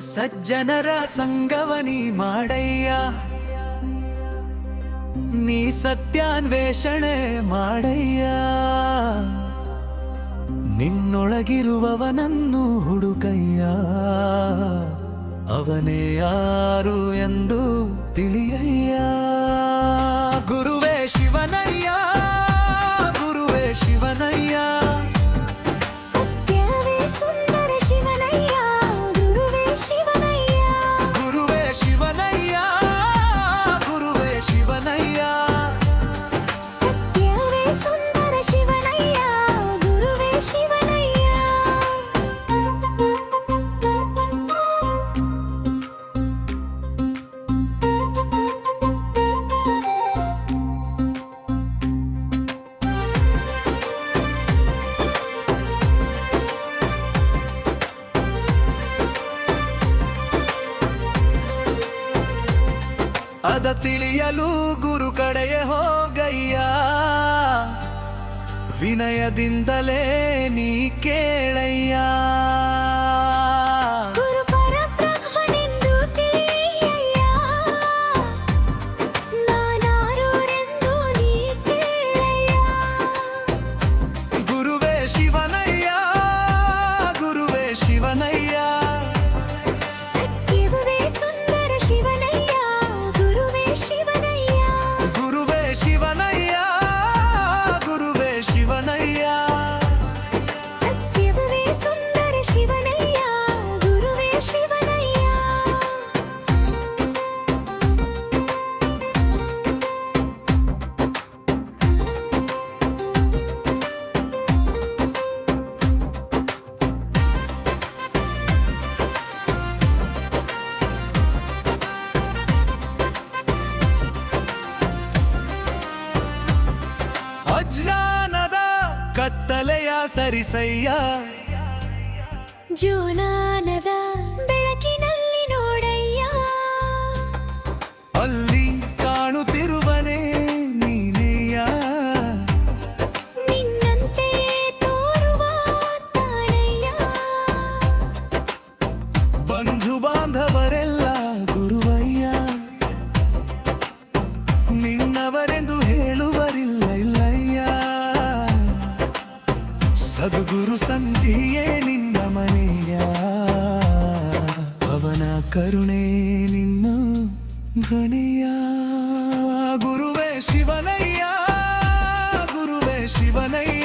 ಸಜ್ಜನರ ಸಂಗವನಿ ಮಾಡಯ್ಯ. ನೀ ಸತ್ಯಾನ್ವೇಷಣೆ ಮಾಡಯ್ಯ. ನಿನ್ನೊಳಗಿರುವವನನ್ನು ಹುಡುಕಯ್ಯ. ಅವನೇ ಯಾರು ಎಂದು ತಿಳಿಯಯ್ಯ ಅದ ತಿಳಿಯಲು ಗುರು ಕಡೆಯೇ ಹೋಗಯ್ಯ. ವಿನಯದಿಂದಲೇ ನೀ ಕೇಳಯ್ಯ. ಕತ್ತಲೆಯ ಸರಿಸಯ್ಯ. ಜೋನಾನದ ಸದ್ಗುರು ಸಂಧಿಯೇ ನಿನ್ನ ಮನೆಯ ಪವನ ಕರುಣೆ ನಿನ್ನ ಧ್ವನಿಯ. ಗುರುವೇ ಶಿವನಯ್ಯ ಗುರುವೇ ಶಿವನಯ್ಯ.